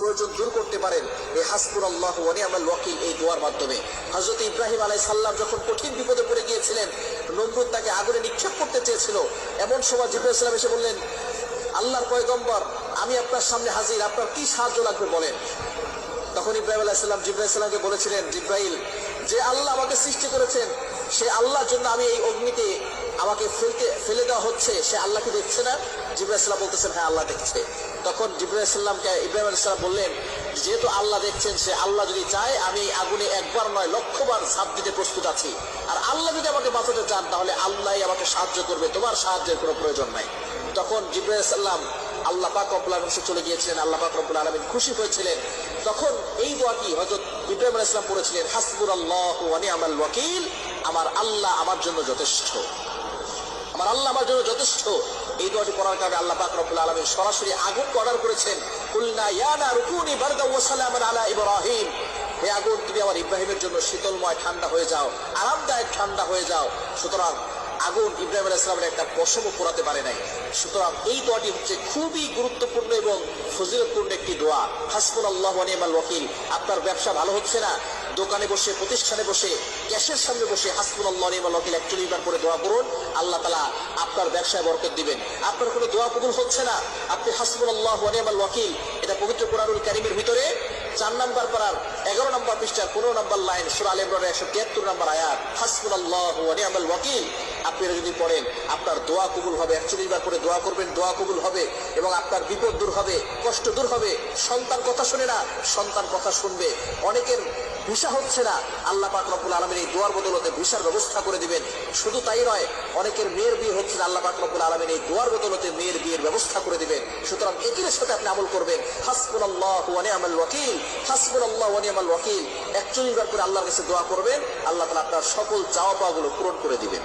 প্রয়োজন দূর করতে পারেন। এই হাসপুর আল্লাহ ওয়ানিয়ামাল ওয়াকিল এই দোয়ার মাধ্যমে। হজরত ইব্রাহিম আলাই সাল্লাম যখন কঠিন বিপদে পড়ে গিয়েছিলেন, নমরুদ তাকে আগুনে নিক্ষেপ করতে চেয়েছিল। এমন সময় জিব্রাহিম সাল্লাম এসে বললেন, আল্লাহর পয়গম্বর, আমি আপনার সামনে হাজির, আপনার কি সাহায্য লাগবে বলেন? তখন ইব্রাহিম আলাইসাল্লাম জিব্রাহিম সাল্লামকে বলেছিলেন, জিব্রাইল, যে আল্লাহ আমাকে সৃষ্টি করেছেন, সে আল্লাহর জন্য আমি এই অগ্নিতে আমাকে ফেলতে, ফেলে দেওয়া হচ্ছে, সে আল্লাহকে দেখছে না? জিব্রাহিম সাল্লাম বলতেছেন হ্যাঁ আল্লাহ দেখছে। তখন জিব্রাহিম সাল্লামকে ইব্রাহিম আলাইসাল্লাম বললেন, যেহেতু আল্লাহ দেখছেন, সে আল্লাহ যদি চায়, আমি আগুনে একবার নয়, লক্ষবার ঝাঁপ দিতে প্রস্তুত আছি। আর আল্লাহ যদি আমাকে বাঁচাতে চান, তাহলে আল্লাহই আমাকে সাহায্য করবে। তোমার সাহায্যের কোনো প্রয়োজন নাই। তখন জিব্রাহিম সাল্লাম আল্লাহ পাক রব্বুল আলম চলে গিয়েছিলেন, আল্লাহ পাক রব্বুল আলমিন খুশি হয়েছিলেন। তখন এই দোয়াটি হজরত ইব্রাহিম আলাইহিস সালাম পড়েছিলেন হাসবুর আল্লাহ ওয়ানিয়ামাল ওয়াকিল, আমার আল্লাহ আমার জন্য যথেষ্ট। আমার আল্লাহ আমার জন্য যথেষ্ট। এই দোয়াটি করার কারণে আল্লাহ পাক রব্বুল আলমী সরাসরি আগুন অর্ডার করেছেন। কুলনা ইয়ানা রুকুনি বারদা ওয়া সালামান আলা ইব্রাহিম। হে আগুন, তুমি আমার ইব্রাহিমের জন্য শীতলময় ঠান্ডা হয়ে যাও, আরামদায়ক ঠান্ডা হয়ে যাও। সুতরাং আগুন ইব্রাহিম আলাহ ইসলামের একটা পশমও পোড়াতে পারে নাই। সুতরাং এই দোয়াটি হচ্ছে খুবই গুরুত্বপূর্ণ এবং ফজিলতপূর্ণ একটি দোয়া। হাসপুল আল্লাহ নিয়ামাল ওয়াকিল। আপনার ব্যবসা ভালো হচ্ছে না? দোকানে বসে, প্রতিষ্ঠানে বসে, ক্যাশের সামনে বসে হাসপুল আল্লাহ নিয়ামাল ওয়াকিল একচল্লিশ বার করে দোয়া করুন। আল্লাহ তালা আপনার ব্যবসায় বরকত দিবেন। আপনার কোনো দোয়া কবুল হচ্ছে না? আপনি হাসপুল আল্লাহ নিয়ামাল ওয়াকিল। এটা পবিত্র কোরআনুল কারিমের ভিতরে চার নাম্বার পাড়ার এগারো নম্বর পৃষ্ঠার পনেরো নম্বর লাইন সুরাল ইমরানের একশো তিয়াত্তর নম্বর আয়াত। হাসপুল আল্লাহ ওয়াকিল। আপনি যদি পড়েন, আপনার দোয়া কবুল হবে একচল্লিশ বার করে দোয়া করবেন, দোয়া কবুল হবে এবং আপনার বিপদ দূর হবে, কষ্ট দূর হবে, সন্তান কথা শুনে না, সন্তান কথা শুনবে। অনেকের ভিসা হচ্ছে না। আল্লাহ পাক রব্বুল আলমের এই দোয়ার বদলতে ভিসার ব্যবস্থা করে দিবেন। শুধু তাই নয়, অনেকের মেয়ের বিয়ে হচ্ছে না, আল্লাহ পাক রব্বুল আলমের এই দোয়ার বদলতে মেয়ের বিয়ের ব্যবস্থা করে দিবেন। সুতরাং একিনের সাথে আপনি আমল করবেন। হাসবুল আল্লাহ ওয়ানিয়ামাল ওয়াকিল হাসবুল আল্লাহ ওয়ানিয়ামাল ওয়াকিল। একচল্লিশ বার করে আল্লাহর কাছে দোয়া করবেন, আল্লাহ তালা আপনার সকল চাওয়া পাওয়াগুলো পূরণ করে দিবেন।